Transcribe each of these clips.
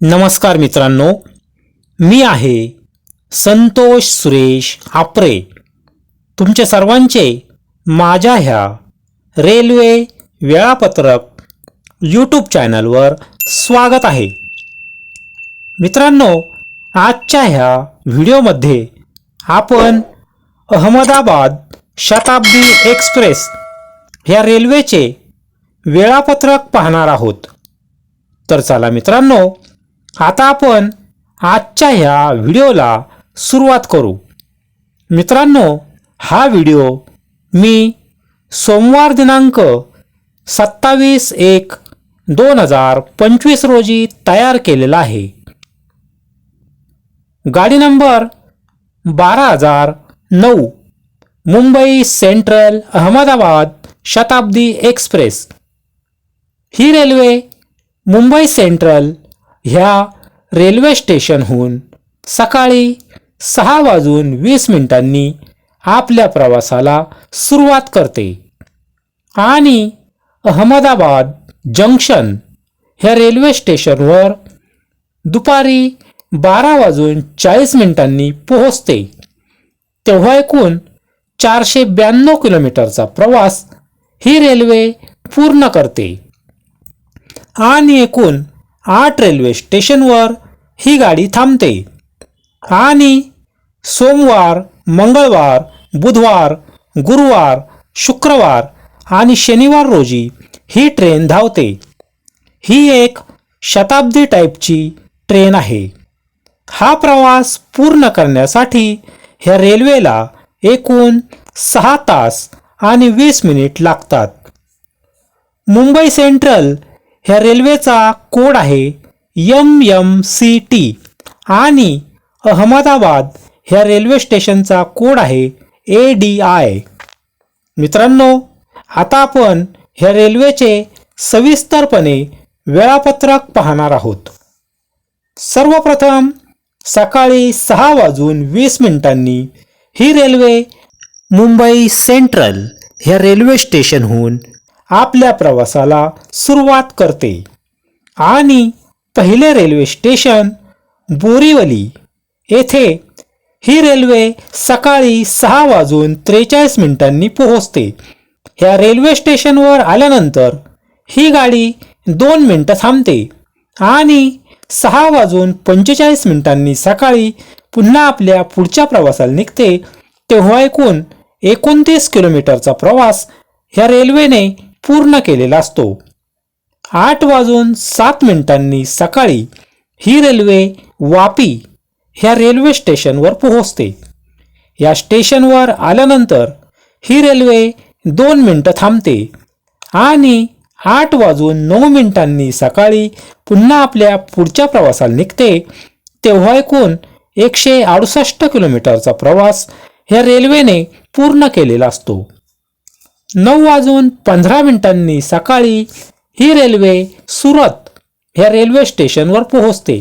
नमस्कार मित्रांनो मी आहे संतोष सुरेश आपरे तुमचे सर्वांचे माझ्या ह्या रेल्वे वेळापत्रक यूट्यूब चॅनलवर स्वागत आहे. मित्रांनो आजच्या ह्या व्हिडिओमध्ये आपण अहमदाबाद शताब्दी एक्सप्रेस ह्या रेल्वेचे वेळापत्रक पाहणार आहोत. तर चला मित्रांनो आता आपण आजच्या ह्या व्हिडिओला सुरुवात करू. मित्रांनो हा व्हिडिओ मी सोमवार दिनांक सत्तावीस एक दोन हजार पंचवीस रोजी तयार केलेला आहे. गाडी नंबर बारा हजार नऊ मुंबई सेंट्रल अहमदाबाद शताब्दी एक्सप्रेस. ही रेल्वे मुंबई सेंट्रल ह्या रेल्वे स्टेशनहून सकाळी सहा वाजून वीस मिनिटांनी आपल्या प्रवासाला सुरुवात करते. आणि अहमदाबाद जंक्शन ह्या रेल्वे स्टेशनवर दुपारी बारा वाजून चाळीस मिनिटांनी पोहोचते. तेव्हा एकूण चारशे ब्याण्णव किलोमीटरचा प्रवास ही रेल्वे पूर्ण करते. आणि एकूण आठ रेल्वे स्टेशनवर ही गाडी थांबते. आणि सोमवार मंगळवार बुधवार गुरुवार शुक्रवार आणि शनिवार रोजी ही ट्रेन धावते. ही एक शताब्दी टाईपची ट्रेन आहे. हा प्रवास पूर्ण करण्यासाठी ह्या रेल्वेला एकूण सहा तास आणि वीस मिनिट लागतात. मुंबई सेंट्रल ह्या रेल्वेचा कोड आहे यम यम सी टी आणि अहमदाबाद ह्या रेल्वे स्टेशनचा कोड आहे ए डी आय मित्रांनो आता आपण ह्या रेल्वेचे सविस्तरपणे वेळापत्रक पाहणार आहोत. सर्वप्रथम सकाळी सहा वाजून वीस मिनिटांनी ही रेल्वे मुंबई सेंट्रल ह्या रेल्वे स्टेशनहून आपल्या प्रवासाला सुरुवात करते. आणि पहिले रेल्वे स्टेशन बोरीवली. येथे ही रेल्वे सकाळी सहा वाजून त्रेचाळीस मिनिटांनी पोहोचते. ह्या रेल्वे स्टेशनवर आल्यानंतर ही गाडी दोन मिनटं थांबते. आणि सहा वाजून पंचेचाळीस मिनिटांनी सकाळी पुन्हा आपल्या पुढच्या प्रवासाला निघते. तेव्हा एकूण एकोणतीस किलोमीटरचा प्रवास ह्या रेल्वेने पूर्ण केलेला असतो. आठ वाजून सात मिनिटांनी सकाळी ही रेल्वे वापी ह्या रेल्वे स्टेशनवर पोहोचते. या स्टेशनवर आल्यानंतर ही रेल्वे दोन मिनटं थांबते आणि आठ वाजून नऊ मिनिटांनी सकाळी पुन्हा आपल्या पुढच्या प्रवासाला निघते तेव्हा एकूण एकशे अडुसष्ट किलोमीटरचा प्रवास ह्या रेल्वेने पूर्ण केलेला असतो. नऊ वाजून पंधरा मिनिटांनी सकाळी ही रेल्वे सुरत ह्या रेल्वे स्टेशनवर पोहोचते.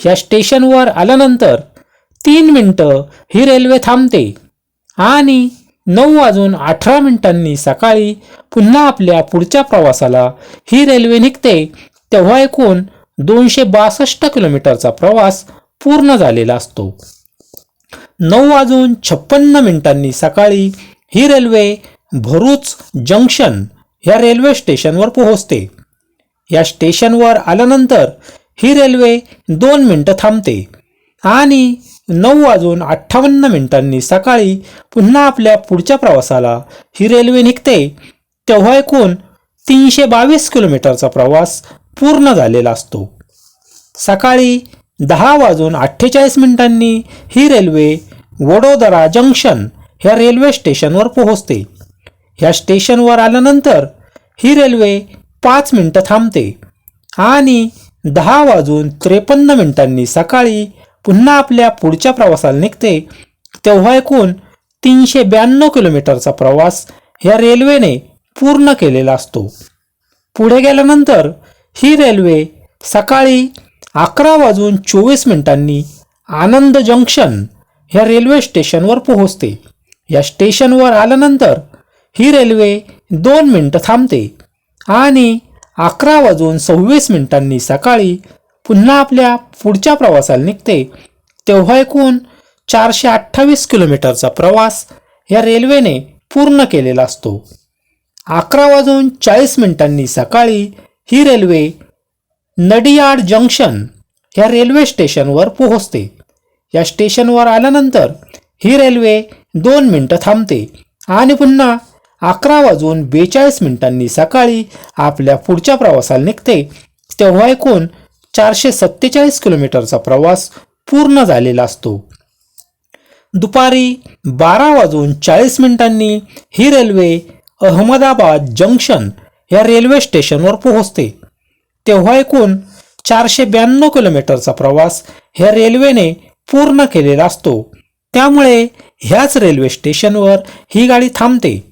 या स्टेशनवर आल्यानंतर तीन मिनटं ही रेल्वे थांबते आणि नऊ वाजून अठरा मिनिटांनी सकाळी पुन्हा आपल्या पुढच्या प्रवासाला ही रेल्वे निघते. तेव्हा एकूण दोनशे बासष्ट किलोमीटरचा प्रवास पूर्ण झालेला असतो. नऊ वाजून छप्पन्न मिनिटांनी सकाळी ही रेल्वे भरूच जंक्शन ह्या रेल्वे स्टेशनवर पोहोचते. या स्टेशनवर आल्यानंतर ही रेल्वे दोन मिनटं थांबते आणि नऊ वाजून अठ्ठावन्न मिनिटांनी सकाळी पुन्हा आपल्या पुढच्या प्रवासाला ही रेल्वे निघते. तेव्हा एकूण तीनशे बावीस किलोमीटरचा प्रवास पूर्ण झालेला असतो. सकाळी दहा वाजून अठ्ठेचाळीस मिनिटांनी ही रेल्वे वडोदरा जंक्शन ह्या रेल्वे स्टेशनवर पोहोचते. ह्या स्टेशनवर आल्यानंतर ही रेल्वे पाच मिनटं थांबते. आणि दहा वाजून त्रेपन्न मिनिटांनी सकाळी पुन्हा आपल्या पुढच्या प्रवासाला निघते तेव्हा एकूण तीनशे ब्याण्णव किलोमीटरचा प्रवास ह्या रेल्वेने पूर्ण केलेला असतो. पुढे गेल्यानंतर ही रेल्वे सकाळी अकरा वाजून चोवीस मिनिटांनी आनंद जंक्शन ह्या रेल्वे स्टेशनवर पोहोचते. या स्टेशनवर आल्यानंतर ही रेल्वे दोन मिनटं थांबते. आणि अकरा वाजून सव्वीस मिनिटांनी सकाळी पुन्हा आपल्या पुढच्या प्रवासाला निघते. तेव्हा एकूण चारशे अठ्ठावीस किलोमीटरचा प्रवास या रेल्वेने पूर्ण केलेला असतो. अकरा वाजून चाळीस मिनिटांनी सकाळी ही रेल्वे नडियाड जंक्शन या रेल्वे स्टेशनवर पोहोचते. या स्टेशनवर आल्यानंतर ही रेल्वे दोन मिनटं थांबते. आणि पुन्हा अकरा वाजून बेचाळीस मिनिटांनी सकाळी आपल्या पुढच्या प्रवासाला निघते तेव्हा एकूण चारशे सत्तेचाळीस किलोमीटरचा प्रवास पूर्ण झालेला असतो. दुपारी बारा वाजून चाळीस मिनिटांनी ही रेल्वे अहमदाबाद जंक्शन या रेल्वे स्टेशनवर पोहोचते. तेव्हा एकूण चारशे ब्याण्णव किलोमीटरचा प्रवास ह्या रेल्वेने पूर्ण केलेला असतो. त्यामुळे ह्याच रेल्वे स्टेशनवर ही गाडी थांबते.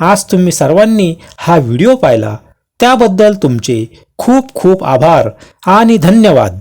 आज तुम्ही सर्वांनी हा व्हिडिओ पाहिला. त्याबद्दल तुमचे खूप खूप आभार आणि धन्यवाद.